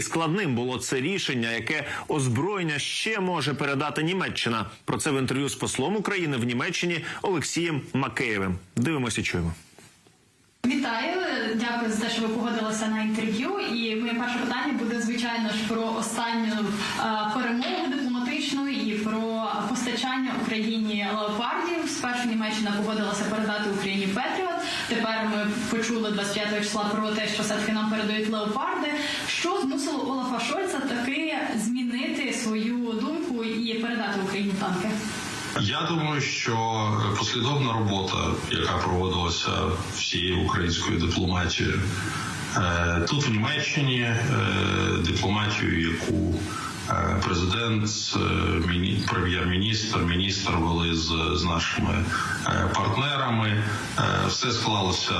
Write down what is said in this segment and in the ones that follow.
Складним було це рішення, яке озброєння ще може передати Німеччина. Про це в інтерв'ю з послом України в Німеччині Олексієм Макеєвим. Дивимося, чуємо. Вітаю, дякую за те, що ви погодилися на інтерв'ю. І моє перше питання буде звичайно ж про останню е, перемогу дипломатичну і про постачання Україні леопардів. Спершу Німеччина погодилася передати Україні Петріот. Тепер ми почули 25 числа про те, що все-таки нам передають леопарди. Що змусило Олафа Шольца таки змінити свою думку і передати Україні танки? Я думаю, що послідовна робота, яка проводилася всією українською дипломатією, е, тут в Німеччині е, дипломатію, яку президент, е, міні- прем'єр-міністр, міністр вели з, з нашими е, партнерами, е, все склалося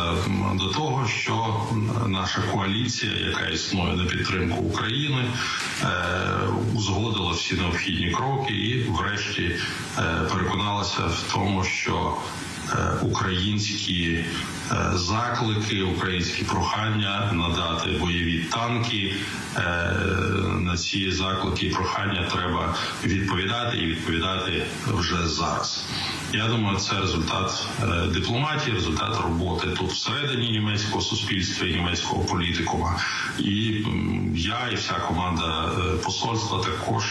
до того, що наша коаліція, яка існує на підтримку України, е, узгодила всі необхідні кроки і, врешті, е, переконалася в тому, що е, українські е, заклики, українські прохання надати бойові танки. е, На ці заклики і прохання треба відповідати і відповідати вже зараз. Я думаю, це результат е, дипломатії, результат роботи тут всередині німецького суспільства і німецького політикума. І я і вся команда е, посольства також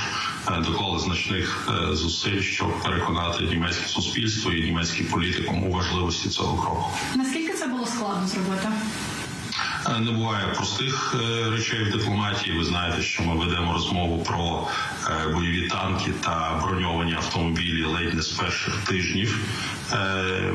е, доклали значних е, зусиль, щоб переконати німецьке суспільство і німецький політикум у важливості цього кроку. Наскільки було складно зробити? Е, Не буває простих е, речей в дипломатії. Ви знаєте, що ми ведемо розмову про бойові танки та броньовані автомобілі ледь не з перших тижнів е,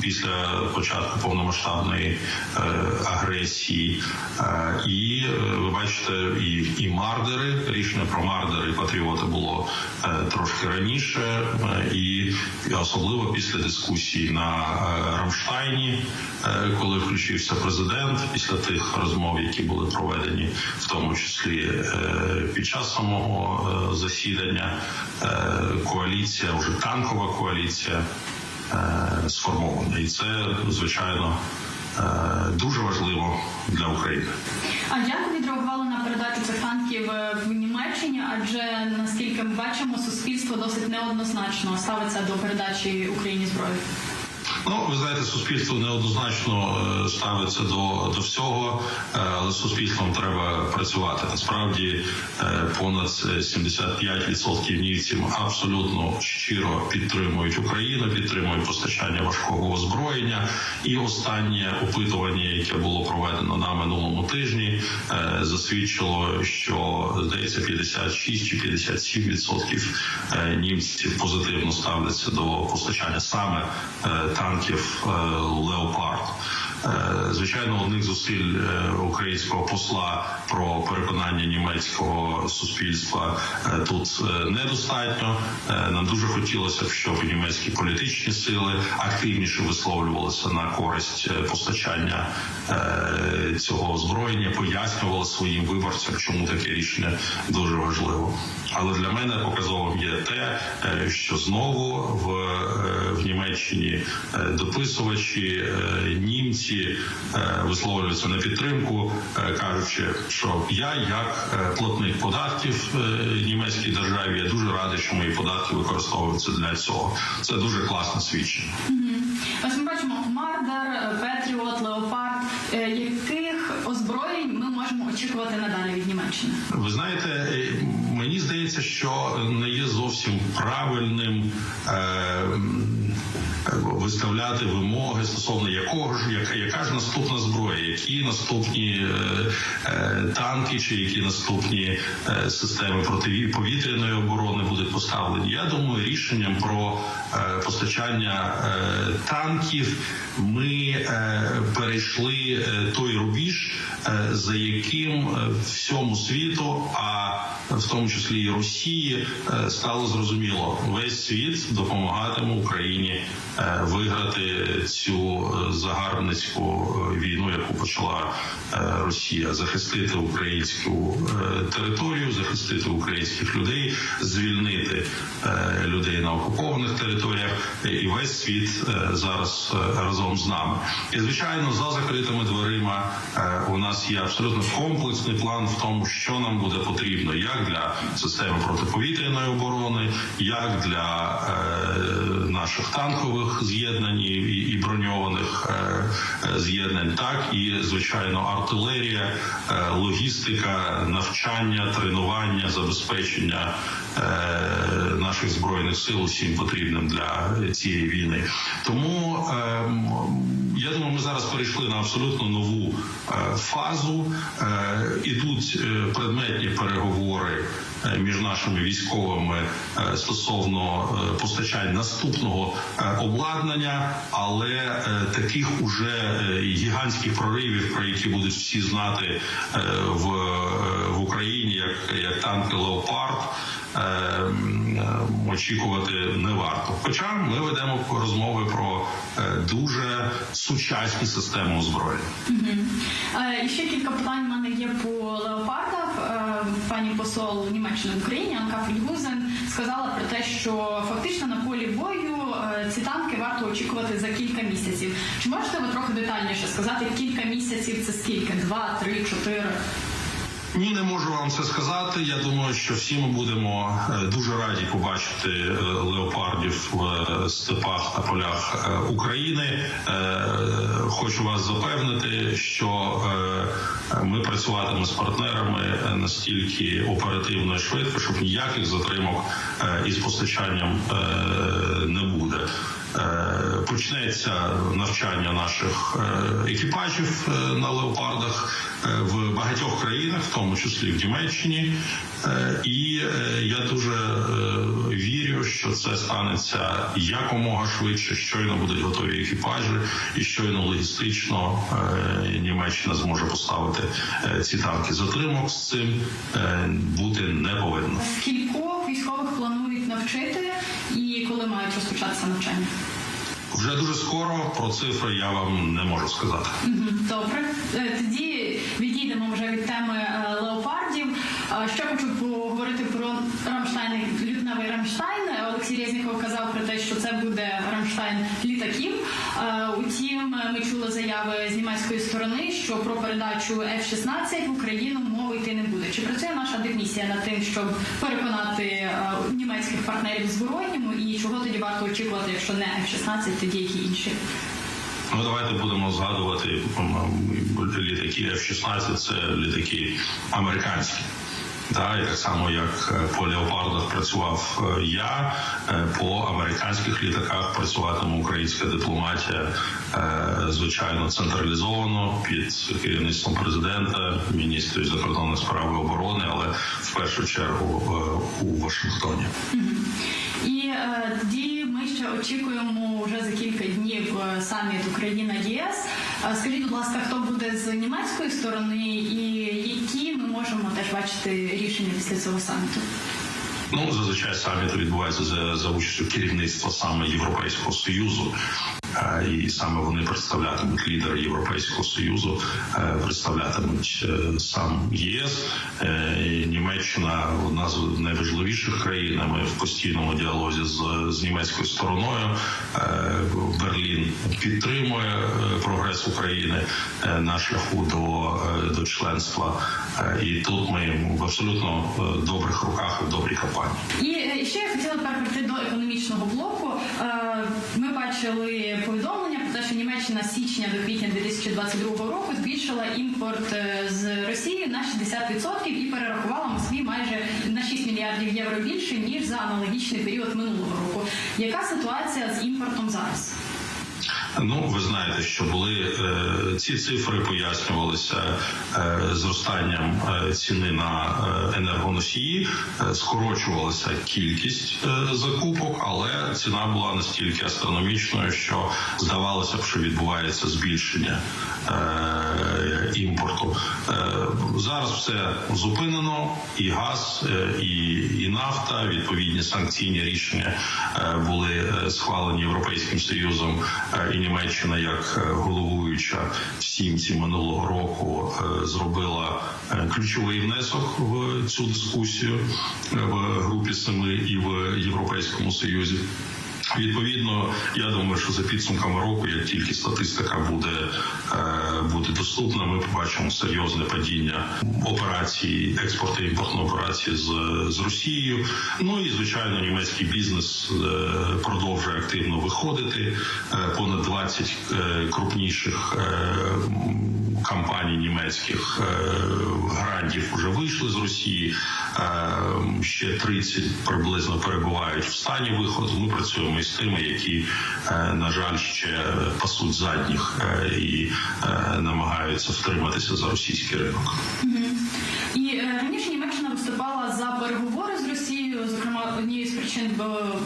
після початку повномасштабної е, агресії. Е, І е, ви бачите, і, і мардери рішення про мардери патріоти було е, трошки раніше, е, і особливо після дискусії на е, Рамштайні, е, коли включився президент після тих розмов, які були проведені, в тому числі е, під час самого е, засідання, е, коаліція, вже танкова коаліція е, сформована, і це звичайно е, дуже важливо для України. А як відреагували на передачу цих танків в Німеччині? Адже наскільки ми бачимо, суспільство досить неоднозначно ставиться до передачі Україні зброї. Ну, ви знаєте, суспільство неоднозначно е, ставиться до, до всього, е, але суспільством треба працювати. Насправді е, понад 75% німців абсолютно щиро підтримують Україну, підтримують постачання важкого озброєння. І останнє опитування, яке було проведено на минулому тижні, засвідчило, що здається 56 чи 57% е, німців позитивно ставляться до постачання саме е, танків е, Леопард. Е, Звичайно, одних зусиль е, українського посла про переконання німецького суспільства тут недостатньо. Нам дуже хотілося б, щоб німецькі політичні сили активніше висловлювалися на користь постачання цього озброєння, пояснювали своїм виборцям, чому таке рішення дуже важливо. Але для мене показовим є те, е, що знову в, е, в Німеччині е, дописувачі німці висловлюються на підтримку, кажучи, що я, як платник податків німецькій державі, я дуже радий, що мої податки використовуються для цього. Це дуже класне свідчення. Ось ми бачимо Мардер, Петріот, Леопард. Яких озброєнь ми можемо очікувати надалі від Німеччини? Ви знаєте, здається, що не є зовсім правильним е, виставляти вимоги стосовно якого ж яка, яка ж наступна зброя, які наступні е, е, танки, чи які наступні е, системи протиповітряної оборони будуть поставлені. Я думаю, рішенням про е, постачання е, танків ми е, перейшли е, той рубіж, е, за яким е, всьому світу, а в тому числі і Росії, е, стало зрозуміло, весь світ допомагатиме Україні е, виграти цю е, загарбницьку війну, яку почала Росія, захистити українську територію, захистити українських людей, звільнити людей на окупованих територіях, і весь світ зараз разом з нами. І звичайно, за закритими дверима у нас є абсолютно комплексний план в тому, що нам буде потрібно, як для системи протиповітряної оборони, як для е, наших танкових з'єднань і, і броньованих е, е, з'єднань, так і звичайно артилерія, е, логістика, навчання, тренування, забезпечення е, наших збройних сил усім потрібним для цієї війни. Тому е, я думаю, ми зараз перейшли на абсолютно нову е, фазу. Е, ідуть е, предметні переговори між нашими військовими стосовно постачань наступного обладнання, але таких уже гігантських проривів, про які будуть всі знати в, в Україні, як, як танки Леопард. Е, м, е, Очікувати не варто. Хоча ми ведемо розмови про е, дуже сучасні системи озброєння. Е, І ще кілька питань в мене є по леопардах. Пані посол Німеччини в Україні Анка Фельдгузен сказала про те, що фактично на полі бою ці танки варто очікувати за кілька місяців. Чи можете ви трохи детальніше сказати, кілька місяців це скільки? Два, три, чотири? Ні, не можу вам це сказати. Я думаю, що всі ми будемо е, дуже раді побачити е, леопардів в е, степах та полях України. Хочу вас запевнити, що ми працюватимемо з партнерами настільки оперативно і швидко, щоб ніяких затримок із постачанням не буде. Е, Почнеться навчання наших е, екіпажів е, на леопардах в багатьох країнах, в тому числі в Німеччині. І я дуже вірю, що це станеться якомога швидше, щойно будуть готові екіпажі, і щойно логістично Німеччина зможе поставити ці танки. Затримок з цим бути не повинно. Скількох військових навчити і коли мають розпочатися навчання? Вже дуже скоро про цифри я вам не можу сказати. Добре, Е, тоді відійдемо вже від теми е, леопардів. Е, Ще хочу поговорити про Рамштайн, лютневий Рамштайн. Олексій Резніков казав про те, що це буде Рамштайн літаків. Утім, ми чули заяви з німецької сторони, що про передачу F-16 в Україну йти не буде. Чи працює наша дивісія над тим, щоб переконати е, німецьких партнерів зворотньому і чого тоді варто очікувати, якщо не F-16, тоді які інші? Ну давайте будемо згадувати літаки F-16 це літаки американські. І так само як е, по леопардах працював е, я, е, по американських літаках працюватиме українська дипломатія, звичайно, централізовано під керівництвом президента, міністрів закордонних справ і оборони, але в першу чергу у Вашингтоні. І тоді ми ще очікуємо вже за кілька днів саміт Україна ЄС. Скажіть, будь ласка, хто буде з німецької сторони, і які можемо теж бачити рішення після цього саміту? Ну, зазвичай саміт відбувається за, за участю керівництва саме Європейського союзу, і саме вони представлятимуть лідери Європейського союзу, е, представлятимуть е, сам ЄС. Е, Німеччина одна з найважливіших країн. Ми в постійному діалозі з, з німецькою стороною. Е, Берлін підтримує е, прогрес України е, на шляху до, е, до членства. Е, І тут ми в абсолютно е, добрих руках в добрій компанії. І е, ще я хотіла перейти до економічного блоку. Е, Ми бачили повідомлення про те, що Німеччина з січня до квітня 2022 року збільшила імпорт е, з Росії на 60% і перерахувала Москві майже на 6 мільярдів євро більше ніж за аналогічний період минулого року. Яка ситуація з імпортом зараз? Ну, ви знаєте, що були е, ці цифри пояснювалися е, зростанням е, ціни на енергоносії, скорочувалася кількість закупок, але ціна була настільки астрономічною, що здавалося б, що відбувається збільшення імпорту. Зараз все зупинено, і газ, і, і нафта, відповідні санкційні рішення були схвалені Європейським Союзом і Німеччина як е, головуюча в сімці минулого року е, зробила е, ключовий внесок в цю дискусію в групі семи і в Європейському Союзі. Відповідно, я думаю, що за підсумками року, як тільки статистика буде, е, буде доступна, ми побачимо серйозне падіння операцій, експорту імпортної операції з, з Росією. Ну і звичайно, німецький бізнес е, продовжує активно виходити. Е, Понад 20 е, крупніших компаній німецьких грандів вже вийшли з Росії. Ще 30 приблизно перебувають в стані виходу. Ми працюємо тими, які, е, на жаль, ще пасуть задніх е, і е, намагаються втриматися за російський ринок. І раніше Німеччина виступала за переговори з Росією. Зокрема, однією з причин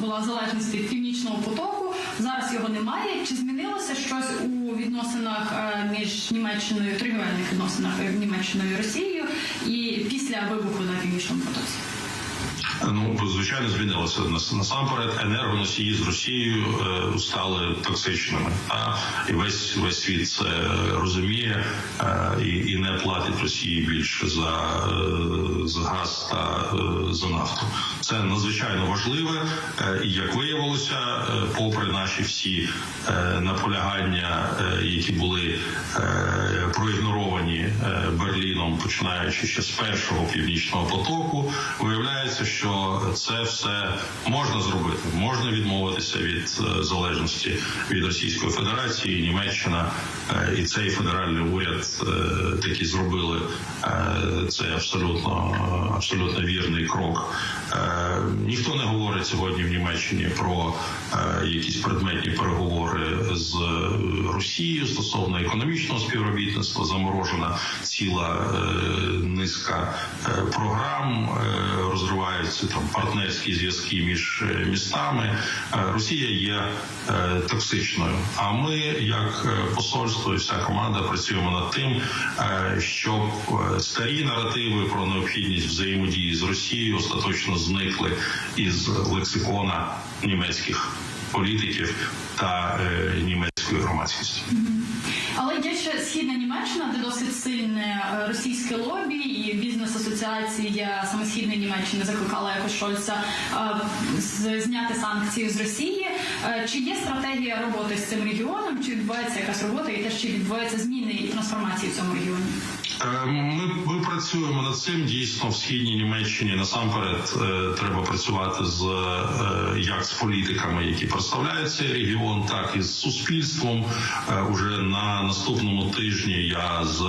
була залежність від північного потоку. Зараз його немає. Чи змінилося щось у відносинах між Німеччиною, торгівельних відносинах Німеччиною і Росією і після вибуху на північному потоці? Ну звичайно змінилося насамперед. Енергоносії з Росією е, стали токсичними. А і весь весь світ це розуміє е, і, і не платить Росії більше за, е, за газ та за нафту. Це надзвичайно важливе, і як виявилося, попри наші всі наполягання, які були проігноровані Берліном, починаючи ще з першого північного потоку, виявляється, що це все можна зробити. Можна відмовитися від е, залежності від Російської Федерації, Німеччина е, і цей федеральний уряд е, таки зробили. Е, Це абсолютно абсолютно вірний крок. Е, Ніхто не говорить сьогодні в Німеччині про е, якісь предметні переговори з Росією стосовно економічного співробітництва. Заморожена ціла низка програм, розриваються там партнерські зв'язки між містами. Росія є токсичною. А ми, як посольство і вся команда, працюємо над тим, щоб старі наративи про необхідність взаємодії з Росією остаточно зникли із лексикона німецьких політиків та е, німецької громадськості. Але є ще східна Німеччина, де досить сильне е, російське лобі, і бізнес-асоціація саме східної Німеччини закликала якось Шольца е, зняти санкції з Росії. Е, Чи є стратегія роботи з цим регіоном? Чи відбувається якась робота, і теж чи відбуваються зміни і трансформації в цьому регіоні? Ми, ми працюємо над цим дійсно в східній Німеччині. Насамперед треба працювати з як з політиками, які представляють цей регіон, так і з суспільством. Уже на наступному тижні я з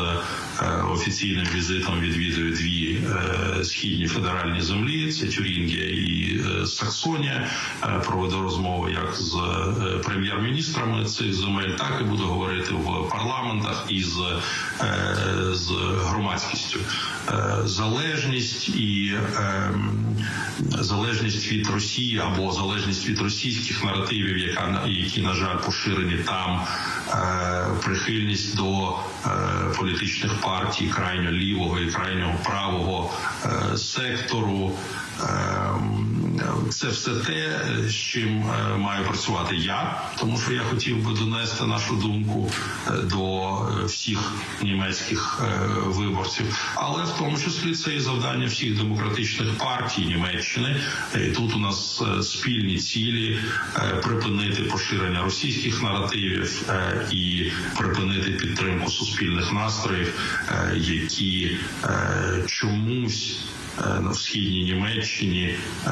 е, офіційним візитом відвідую дві е, східні федеральні землі: це Тюрінгія і е, Саксонія. Проведу розмови як з прем'єр-міністрами цих земель, так і буду говорити в парламентах і з, е, з громадськістю. Е, Залежність і ем, залежність від Росії або залежність від російських наративів, яка які на жаль поширені там, е, прихильність до е, політичних партій крайньо лівого і крайньо правого сектору. Ем, Це все те, з чим е, маю працювати я, тому що я хотів би донести нашу думку е, до е, всіх німецьких виборців, але в тому числі це і завдання всіх демократичних партій Німеччини. І тут у нас спільні цілі припинити поширення російських наративів і припинити підтримку суспільних настроїв, які чомусь е, в східній Німеччині. е,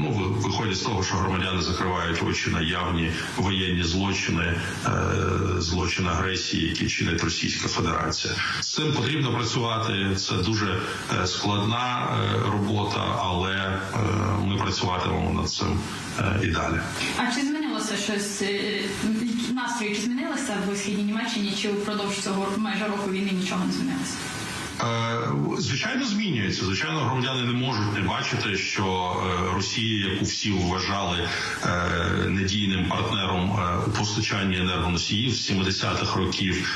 Ну, ви- виходять з того, що громадяни закривають очі на явні воєнні злочини, е, злочин агресії, які чинить Російська Федерація. З цим потрібно працювати. Це дуже складна робота, але ми працюватимемо над цим і далі. А чи змінилося щось? Настрої чи змінилися в східній Німеччині, чи впродовж цього майже року війни нічого не змінилося? Е, Звичайно, змінюється. Звичайно, громадяни не можуть не бачити, що е, Росія, яку всі вважали е, недійним партнером у постачанні енергоносіїв з 70-х років,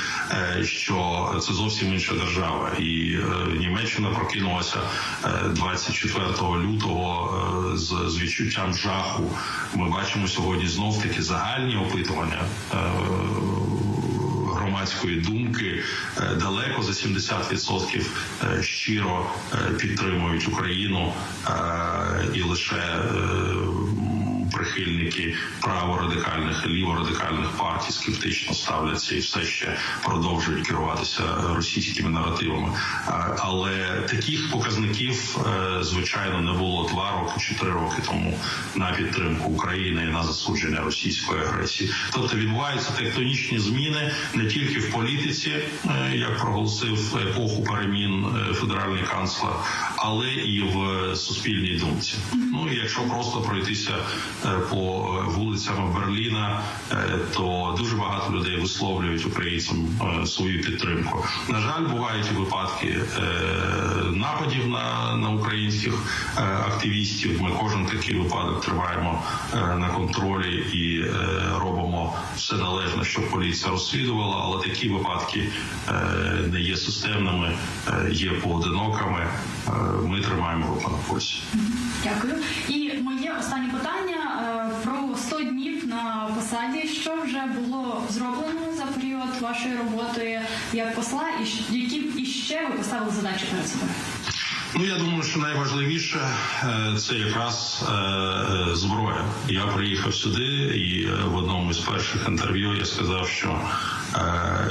що це зовсім інша держава, і Німеччина прокинулася е, 24 лютого з відчуттям жаху. Ми бачимо сьогодні знов таки загальні опитування. Громадської думки е, далеко за 70% е, щиро е, підтримують Україну і лише прихильники праворадикальних ліворадикальних партій скептично ставляться і все ще продовжують керуватися російськими наративами. Але таких показників, е, звичайно, не було два роки чи три роки тому на підтримку України і на засудження російської агресії. Тобто відбуваються тектонічні зміни не тільки в політиці, е, як проголосив епоху перемін е, федеральний канцлер, але і в суспільній думці. Ну і якщо просто пройтися е, по вулицям Берліна, е, то дуже багато людей висловлюють українцям е, свою підтримку. На жаль, бувають випадки е, нападів на, на українських е, активістів. Ми кожен такий випадок тримаємо е, на контролі і е, робимо все належне, щоб поліція розслідувала. Але такі випадки е, не є системними, е, є поодинокими. Е, Ми тримаємо руку на пульсі. Дякую. І моє останнє питання е, про 100 днів на посаді. Що було зроблено за період вашої роботи як посла, і які іще ви поставили задачі перед собою? Ну я думаю, що найважливіше е, це якраз е, е, зброя. Я приїхав сюди, і в одному з перших інтерв'ю я сказав, що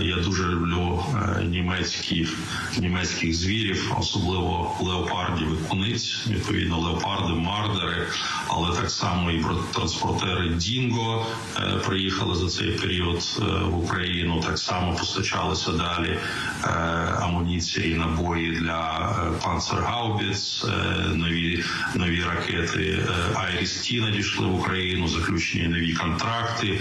я дуже люблю е, німецьких німецьких звірів, особливо леопардів і куниць. Відповідно, леопарди, мардери, але так само і транспортери Дінго е, приїхали за цей період е, в Україну. Так само постачалися далі амуніція і набої для Панцергаубіц, нові нові ракети Айріс-Ті надійшли в Україну, заключені нові контракти,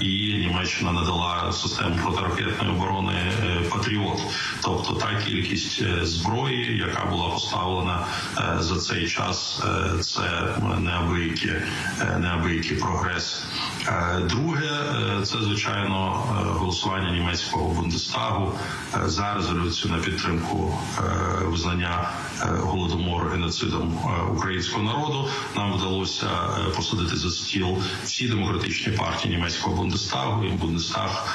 і Німеччина надала систему протиракетної оборони е, Патріот. Тобто та кількість е, зброї, яка була поставлена е, за цей час, це неабиякий, е, неабиякий прогрес. Друге, це звичайно голосування німецького Бундестагу за резолюцію на підтримку визнання е, голодомору геноцидом е, українського народу. Нам вдалося е, посадити за стіл всі демократичні партії німецького Бундестагу. І Бундестаг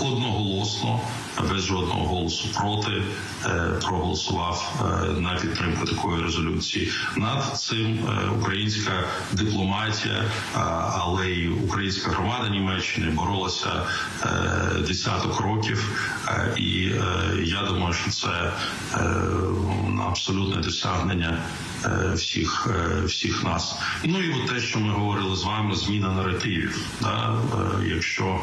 одноголосно, без жодного голосу проти, е, проголосував е, на підтримку такої резолюції. Над цим е, українська дипломатія, але й українська громада Німеччини боролася десяток років, і я думаю, що це абсолютне досягнення всіх, всіх нас. Ну і от те, що ми говорили з вами, зміна наративів. Да? Якщо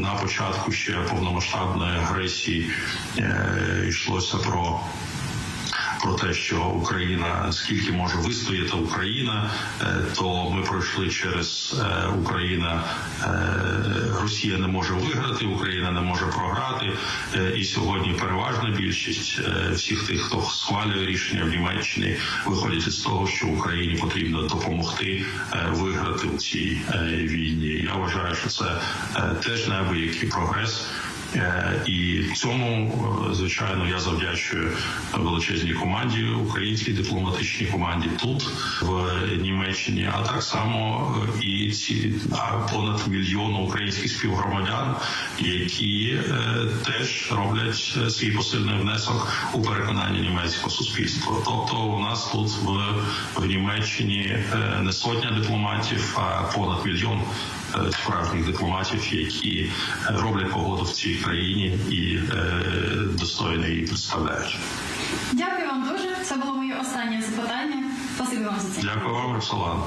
на початку ще повномасштабної агресії е, йшлося про про те, що Україна скільки може вистояти Україна, е, то ми пройшли через е, Україна, е, Росія не може виграти, Україна не може програти. І сьогодні переважна більшість всіх тих, хто схвалює рішення в Німеччині, виходять із того, що Україні потрібно допомогти виграти у цій війні. Я вважаю, що це теж неабиякий прогрес. Е, І цьому, е, звичайно, я завдячую величезній команді, українській дипломатичній команді тут в Німеччині, а так само е, і ці понад мільйон українських співгромадян, які теж роблять свій посильний внесок у переконання німецького суспільства. Тобто, у нас тут в, в Німеччині не сотня дипломатів, а понад мільйон справжніх дипломатів, які е, роблять погоду в цій країні і е, достойно її представляють. Дякую вам дуже. Це було моє останнє запитання. Спасибі вам за це. Дякую вам, Роксолана.